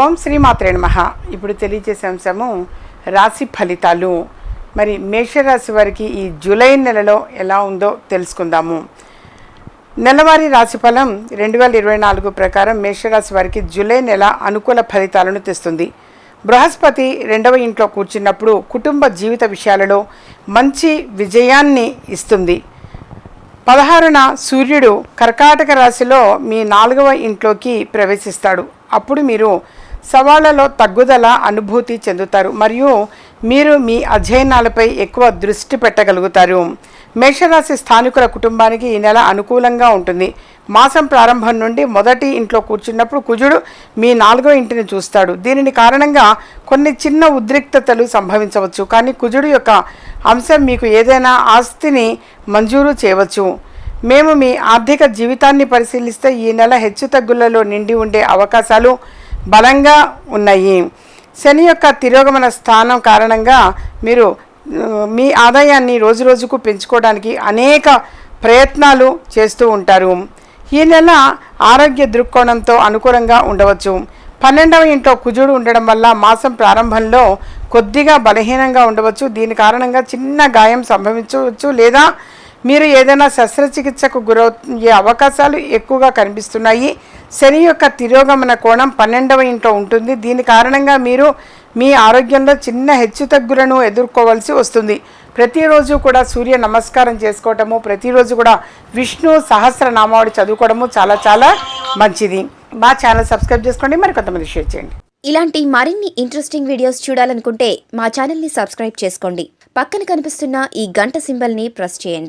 ఓం శ్రీమాత్రే నమః. ఇప్పుడు తెలియజేసే అంశము రాశి ఫలితాలు. మరి మేషరాశి వారికి ఈ జూలై నెలలో ఎలా ఉందో తెలుసుకుందాము. నెలవారీ రాశిఫలం రెండు వేల ఇరవై నాలుగు ప్రకారం మేషరాశి వారికి జూలై నెల అనుకూల ఫలితాలను తెస్తుంది. బృహస్పతి రెండవ ఇంట్లో కూర్చున్నప్పుడు కుటుంబ జీవిత విషయాలలో మంచి విజయాన్ని ఇస్తుంది. పదహారున సూర్యుడు కర్కాటక రాశిలో మీ నాలుగవ ఇంట్లోకి ప్రవేశిస్తాడు. అప్పుడు మీరు సవాళ్ళలో తగ్గుదల అనుభూతి చెందుతారు మరియు మీరు మీ అధ్యయనాలపై ఎక్కువ దృష్టి పెట్టగలుగుతారు. మేషరాశి స్థానికుల కుటుంబానికి ఈ నెల అనుకూలంగా ఉంటుంది. మాసం ప్రారంభం నుండి మొదటి ఇంట్లో కూర్చున్నప్పుడు కుజుడు మీ నాలుగో ఇంటిని చూస్తాడు. దీనిని కారణంగా కొన్ని చిన్న ఉద్రిక్తతలు సంభవించవచ్చు. కానీ కుజుడు యొక్క అంశం మీకు ఏదైనా ఆస్తిని మంజూరు చేయవచ్చు. మేము మీ ఆర్థిక జీవితాన్ని పరిశీలిస్తే ఈ నెల హెచ్చుతగ్గులలో నిండి ఉండే అవకాశాలు బలంగా ఉన్నాయి. శని యొక్క తిరోగమన స్థానం కారణంగా మీరు మీ ఆదాయాన్ని రోజు రోజుకు పెంచుకోవడానికి అనేక ప్రయత్నాలు చేస్తూ ఉంటారు. ఈ నెల ఆరోగ్య దృక్కోణంతో అనుకూలంగా ఉండవచ్చు. పన్నెండవ ఇంట్లో కుజుడు ఉండడం వల్ల మాసం ప్రారంభంలో కొద్దిగా బలహీనంగా ఉండవచ్చు. దీని కారణంగా చిన్న గాయం సంభవించవచ్చు లేదా మీరు ఏదైనా శస్త్రచికిత్సకు గురయ్యే అవకాశాలు ఎక్కువగా కనిపిస్తున్నాయి. శని యొక్క తిరోగమన కోణం పన్నెండవ ఇంట్లో ఉంటుంది. దీని కారణంగా మీరు మీ ఆరోగ్యంలో చిన్న హెచ్చుతగ్గులను ఎదుర్కోవాల్సి వస్తుంది. ప్రతిరోజు కూడా సూర్య నమస్కారం చేసుకోవటము ప్రతిరోజు కూడా విష్ణు సహస్రనామావళి చదువుకోవడము చాలా చాలా మంచిది. మా ఛానల్ సబ్స్క్రైబ్ చేసుకోండి మరి కొంతమంది షేర్ చేయండి. ఇలాంటి మరిన్ని ఇంట్రెస్టింగ్ వీడియోస్ చూడాలనుకుంటే మా ఛానల్ని సబ్స్క్రైబ్ చేసుకోండి. పక్కన కనిపిస్తున్న ఈ గంట సింబల్ని ప్రెస్ చేయండి.